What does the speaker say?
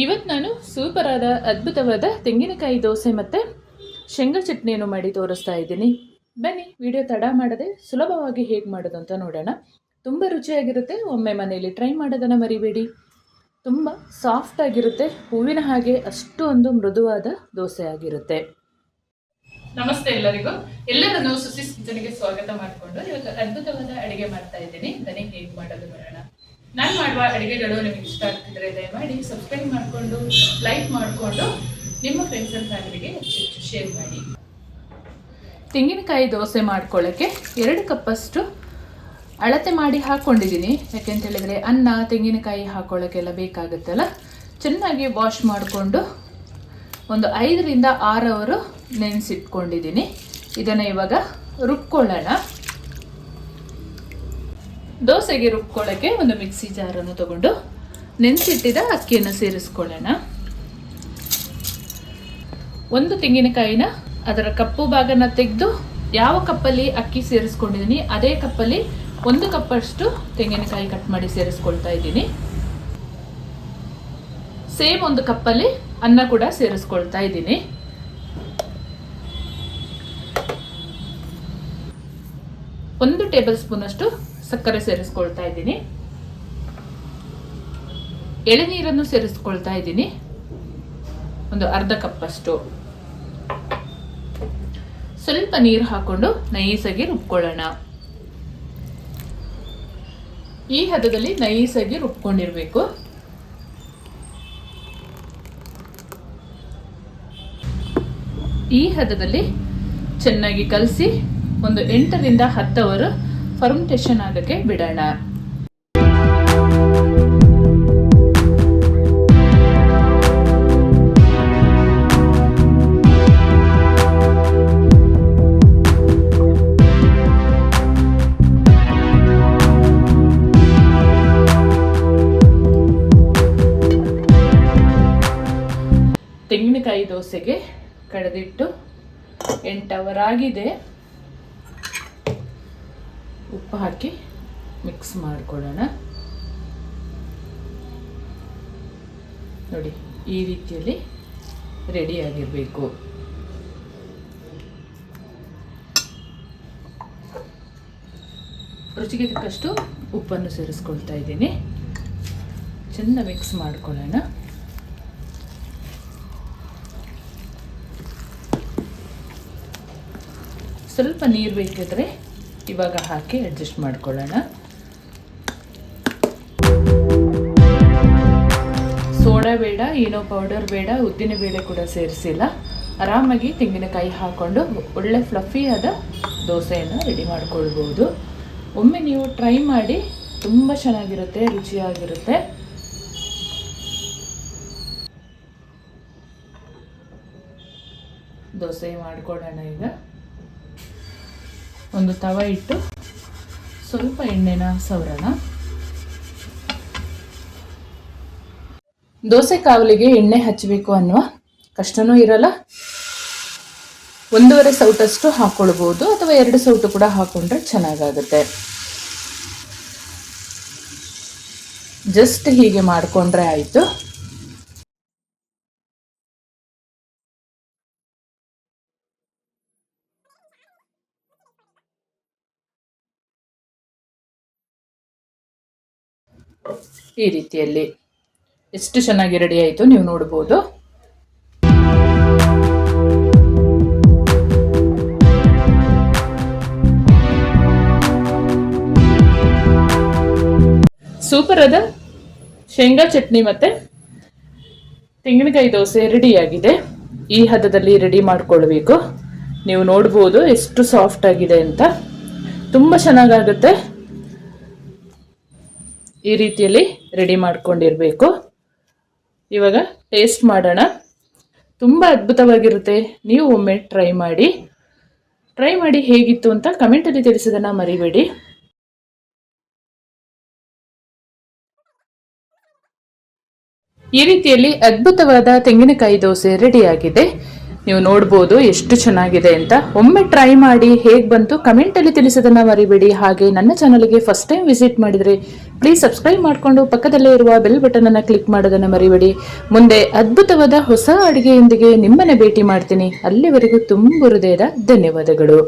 ಇವತ್ತು ನಾನು ಸೂಪರಾದ ಅದ್ಭುತವಾದ ತೆಂಗಿನಕಾಯಿ ದೋಸೆ ಮತ್ತು ಶೇಂಗಾ ಚಟ್ನಿಯನ್ನು ಮಾಡಿ ತೋರಿಸ್ತಾ ಇದ್ದೀನಿ. ಬನ್ನಿ, ವಿಡಿಯೋ ತಡ ಮಾಡದೆ ಸುಲಭವಾಗಿ ಹೇಗೆ ಮಾಡೋದು ಅಂತ ನೋಡೋಣ. ತುಂಬ ರುಚಿಯಾಗಿರುತ್ತೆ, ಒಮ್ಮೆ ಮನೆಯಲ್ಲಿ ಟ್ರೈ ಮಾಡೋದನ್ನು ಮರಿಬೇಡಿ. ತುಂಬ ಸಾಫ್ಟ್ ಆಗಿರುತ್ತೆ, ಹೂವಿನ ಹಾಗೆ ಅಷ್ಟು ಒಂದು ಮೃದುವಾದ ದೋಸೆ ಆಗಿರುತ್ತೆ. ನಮಸ್ತೆ ಎಲ್ಲರಿಗೂ. ಎಲ್ಲರನ್ನು ಸುಸಿ ಕಿಚನ್ಗೆ ಸ್ವಾಗತ ಮಾಡಿಕೊಂಡು ಇವತ್ತು ಅದ್ಭುತವಾದ ಅಡಿಗೆ ಮಾಡ್ತಾ ಇದ್ದೀನಿ. ಬನ್ನಿ, ಹೇಗೆ ಮಾಡೋದು ನೋಡೋಣ. ನಾನು ಮಾಡುವ ಅಡುಗೆಗಳು ನಿಮಗೆ ಇಷ್ಟ ಆಗ್ತಿದ್ರೆ ದಯಮಾಡಿ ಸಬ್ಸ್ಕ್ರೈಬ್ ಮಾಡಿಕೊಂಡು ಲೈಕ್ ಮಾಡಿಕೊಂಡು ನಿಮ್ಮ ಫ್ರೆಂಡ್ಸ್ ಆ್ಯಂಡ್ ಫ್ಯಾಮಿಲಿಗೆ ಶೇರ್ ಮಾಡಿ. ತೆಂಗಿನಕಾಯಿ ದೋಸೆ ಮಾಡ್ಕೊಳ್ಳೋಕ್ಕೆ ಎರಡು ಕಪ್ಪಷ್ಟು ಅಳತೆ ಮಾಡಿ ಹಾಕ್ಕೊಂಡಿದ್ದೀನಿ ಯಾಕೆಂತ ಹೇಳಿದ್ರೆ ಅನ್ನ, ತೆಂಗಿನಕಾಯಿ ಹಾಕ್ಕೊಳ್ಳೋಕ್ಕೆಲ್ಲ ಬೇಕಾಗುತ್ತಲ್ಲ? ಚೆನ್ನಾಗಿ ವಾಶ್ ಮಾಡಿಕೊಂಡು ಒಂದು ಐದರಿಂದ ಆರು ಅವರು ನೆನೆಸಿಟ್ಕೊಂಡಿದ್ದೀನಿ. ಇದನ್ನು ಇವಾಗ ರುಬ್ಕೊಳ್ಳೋಣ. ದೋಸೆಗೆ ರುಬ್ಕೊಳ್ಳೋಕ್ಕೆ ಒಂದು ಮಿಕ್ಸಿ ಜಾರನ್ನು ತಗೊಂಡು ನೆನೆಸಿಟ್ಟಿದ ಅಕ್ಕಿಯನ್ನು ಸೇರಿಸ್ಕೊಳ್ಳೋಣ. ಒಂದು ತೆಂಗಿನಕಾಯಿನ ಅದರ ಕಪ್ಪು ಭಾಗನ ತೆಗೆದು ಯಾವ ಕಪ್ಪಲ್ಲಿ ಅಕ್ಕಿ ಸೇರಿಸ್ಕೊಂಡಿದ್ದೀನಿ, ಅದೇ ಕಪ್ಪಲ್ಲಿ ಒಂದು ಕಪ್ಪಷ್ಟು ತೆಂಗಿನಕಾಯಿ ಕಟ್ ಮಾಡಿ ಸೇರಿಸ್ಕೊಳ್ತಾ ಇದ್ದೀನಿ. ಸೇಮ್ ಒಂದು ಕಪ್ಪಲ್ಲಿ ಅನ್ನ ಕೂಡ ಸೇರಿಸ್ಕೊಳ್ತಾ ಇದ್ದೀನಿ. ಒಂದು ಟೇಬಲ್ ಸ್ಪೂನ್ ಅಷ್ಟು ಸಕ್ಕರೆ ಸೇರಿಸ್ಕೊಳ್ತಾ ಇದ್ದೀನಿ. ಎಳೆನೀರನ್ನು ಸೇರಿಸ್ಕೊಳ್ತಾ ಇದ್ದೀನಿ. ಒಂದು ಅರ್ಧ ಕಪ್ಪಷ್ಟು. ಸ್ವಲ್ಪ ನೀರು ಹಾಕೊಂಡು ನೈಸಾಗಿ ರುಬ್ಕೊಳ್ಳೋಣ. ಈ ಹದದಲ್ಲಿ ನೈಸಾಗಿ ರುಬ್ಕೊಂಡಿರಬೇಕು. ಈ ಹದದಲ್ಲಿ ಚೆನ್ನಾಗಿ ಕಲಸಿ ಒಂದು ಎಂಟರಿಂದ ಹತ್ತವರು ಫರ್ಮೆಂಟೇಷನ್ ಆಗೋಕ್ಕೆ ಬಿಡೋಣ. ತೆಂಗಿನಕಾಯಿ ದೋಸೆಗೆ ಕಡೆದಿಟ್ಟು ಎಂಟು ಅವರ್ ಆಗಿದೆ. ಉಪ್ಪು ಹಾಕಿ ಮಿಕ್ಸ್ ಮಾಡಿಕೊಳ್ಳೋಣ. ನೋಡಿ, ಈ ರೀತಿಯಲ್ಲಿ ರೆಡಿಯಾಗಿರಬೇಕು ರುಚಿಗೆ ತಕ್ಕಷ್ಟು ಉಪ್ಪನ್ನು ಸೇರಿಸ್ಕೊಳ್ತಾ ಇದ್ದೀನಿ. ಚೆಂದ ಮಿಕ್ಸ್ ಮಾಡ್ಕೊಳ್ಳೋಣ. ಸ್ವಲ್ಪ ನೀರು ಬೇಕಿದ್ರೆ ಇವಾಗ ಹಾಕಿ ಅಡ್ಜಸ್ಟ್ ಮಾಡ್ಕೊಳ್ಳೋಣ. ಸೋಡಾ ಬೇಡ, ಏನೋ ಪೌಡರ್ ಬೇಡ, ಉದ್ದಿನ ಬೇಳೆ ಕೂಡ ಸೇರಿಸಿಲ್ಲ. ಆರಾಮಾಗಿ ತೆಂಗಿನಕಾಯಿ ಹಾಕ್ಕೊಂಡು ಒಳ್ಳೆ ಫ್ಲಫಿಯಾದ ದೋಸೆಯನ್ನು ರೆಡಿ ಮಾಡ್ಕೊಳ್ಬೋದು. ಒಮ್ಮೆ ನೀವು ಟ್ರೈ ಮಾಡಿ, ತುಂಬ ಚೆನ್ನಾಗಿರುತ್ತೆ, ರುಚಿಯಾಗಿರುತ್ತೆ. ದೋಸೆ ಮಾಡ್ಕೊಳ್ಳೋಣ ಈಗ. ಒಂದು ತವ ಇಟ್ಟು ಸ್ವಲ್ಪ ಎಣ್ಣೆನ ಸವರೋಣ. ದೋಸೆ ಕಾವಲಿಗೆ ಎಣ್ಣೆ ಹಚ್ಚಬೇಕು ಅನ್ನುವ ಕಷ್ಟನೂ ಇರಲ್ಲ. ಒಂದೂವರೆ ಸೌಟಷ್ಟು ಹಾಕ್ಕೊಳ್ಬೋದು ಅಥವಾ ಎರಡು ಸೌಟು ಕೂಡ ಹಾಕೊಂಡ್ರೆ ಚೆನ್ನಾಗಾಗುತ್ತೆ. ಜಸ್ಟ್ ಹೀಗೆ ಮಾಡಿಕೊಂಡ್ರೆ ಆಯಿತು. ಈ ರೀತಿಯಲ್ಲಿ ಎಷ್ಟು ಚೆನ್ನಾಗಿ ರೆಡಿ ಆಯಿತು ನೀವು ನೋಡ್ಬೋದು. ಸೂಪರ್ ಅದ ಶೇಂಗಾ ಚಟ್ನಿ ಮತ್ತೆ ತೆಂಗಿನಕಾಯಿ ದೋಸೆ ರೆಡಿ ಆಗಿದೆ. ಈ ಹದದಲ್ಲಿ ರೆಡಿ ಮಾಡ್ಕೊಳ್ಬೇಕು. ನೀವು ನೋಡ್ಬೋದು ಎಷ್ಟು ಸಾಫ್ಟ್ ಆಗಿದೆ ಅಂತ. ತುಂಬ ಚೆನ್ನಾಗಾಗುತ್ತೆ. ಈ ರೀತಿಯಲ್ಲಿ ರೆಡಿ ಮಾಡ್ಕೊಂಡಿರಬೇಕು. ಇವಾಗ ಟೇಸ್ಟ್ ಮಾಡೋಣ. ತುಂಬ ಅದ್ಭುತವಾಗಿರುತ್ತೆ. ನೀವು ಒಮ್ಮೆ ಟ್ರೈ ಮಾಡಿ. ಟ್ರೈ ಮಾಡಿ ಹೇಗಿತ್ತು ಅಂತ ಕಮೆಂಟಲ್ಲಿ ತಿಳಿಸೋದನ್ನು ಮರಿಬೇಡಿ. ಈ ರೀತಿಯಲ್ಲಿ ಅದ್ಭುತವಾದ ತೆಂಗಿನಕಾಯಿ ದೋಸೆ ರೆಡಿಯಾಗಿದೆ ನೀವು ನೋಡ್ಬೋದು ಎಷ್ಟು ಚೆನ್ನಾಗಿದೆ ಅಂತ. ಒಮ್ಮೆ ಟ್ರೈ ಮಾಡಿ ಹೇಗೆ ಬಂತು ಕಮೆಂಟಲ್ಲಿ ತಿಳಿಸೋದನ್ನ ಮರಿಬೇಡಿ. ಹಾಗೆ ನನ್ನ ಚಾನಲ್ಗೆ ಫಸ್ಟ್ ಟೈಮ್ ವಿಸಿಟ್ ಮಾಡಿದರೆ ಪ್ಲೀಸ್ ಸಬ್ಸ್ಕ್ರೈಬ್ ಮಾಡಿಕೊಂಡು ಪಕ್ಕದಲ್ಲೇ ಇರುವ ಬೆಲ್ ಬಟನ್ ಅನ್ನು ಕ್ಲಿಕ್ ಮಾಡೋದನ್ನು ಮರಿಬೇಡಿ. ಮುಂದೆ ಅದ್ಭುತವಾದ ಹೊಸ ಅಡುಗೆಯೊಂದಿಗೆ ನಿಮ್ಮನ್ನ ಭೇಟಿ ಮಾಡ್ತೀನಿ. ಅಲ್ಲಿವರೆಗೂ ತುಂಬ ಹೃದಯದ ಧನ್ಯವಾದಗಳು.